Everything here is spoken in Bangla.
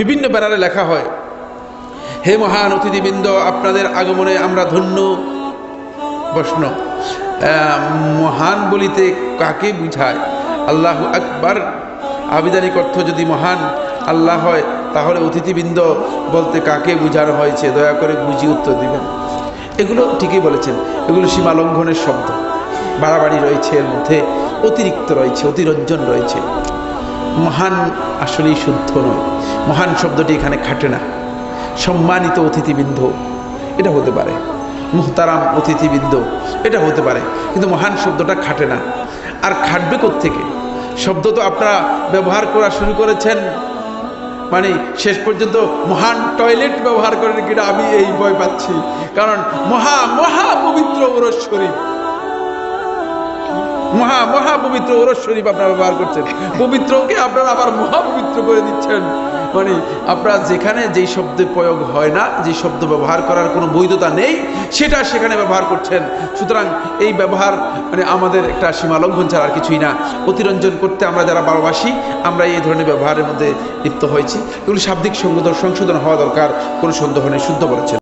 বিভিন্ন ব্যানারে লেখা হয়, হে মহান অতিথিবৃন্দ, আপনাদের আগমনে আমরা ধন্য। প্রশ্ন মহান বলিতে কাকে বুঝায়? আল্লাহ আকবার। আবিধানিক অর্থ যদি মহান আল্লাহ হয়, তাহলে অতিথিবৃন্দ বলতে কাকে বুঝানো হয়েছে? দয়া করে বুঝি উত্তর দিবেন। এগুলো ঠিকই বলেছেন, এগুলো সীমা লঙ্ঘনের শব্দ। বাড়াবাড়ি রয়েছে, এর মধ্যে অতিরিক্ত রয়েছে, অতিরঞ্জন রয়েছে। মহান আসলেই শুদ্ধ নয়। মহান শব্দটি এখানে খাটে না। সম্মানিত অতিথিবৃন্দ, এটা হতে পারে। মুহতারাম অতিথিবৃন্দ, এটা হতে পারে। কিন্তু মহান শব্দটা খাটে না। আর খাটবে থেকে শব্দ তো আপনারা ব্যবহার করা শুরু করেছেন। মানে শেষ পর্যন্ত মহান টয়লেট ব্যবহার করেন কিনা আমি এই ভয় পাচ্ছি। কারণ মহা মহা পবিত্র ওরস শরীফ। মহা মহা পবিত্র ওরস শরীফ আপনারা ব্যবহার করছেন। পবিত্রকে আপনারা আবার মহা পবিত্র করে দিচ্ছেন। মানে আপনারা যেখানে যেই শব্দের প্রয়োগ হয় না যে শব্দ ব্যবহার করার কোনো বৈধতা নেই, সেটা সেখানে ব্যবহার করছেন। সুতরাং এই ব্যবহার মানে আমাদের একটা সীমা লঙ্ঘন ছাড়া আর কিছুই না। অতিরঞ্জন করতে আমরা যারা ভালোবাসি, আমরা এই ধরনের ব্যবহারের মধ্যে লিপ্ত হয়েছি। এগুলি শাব্দিক সংশোধন সংশোধন হওয়া দরকার, কোনো সন্দেহ নেই, শুদ্ধ বলেছেন।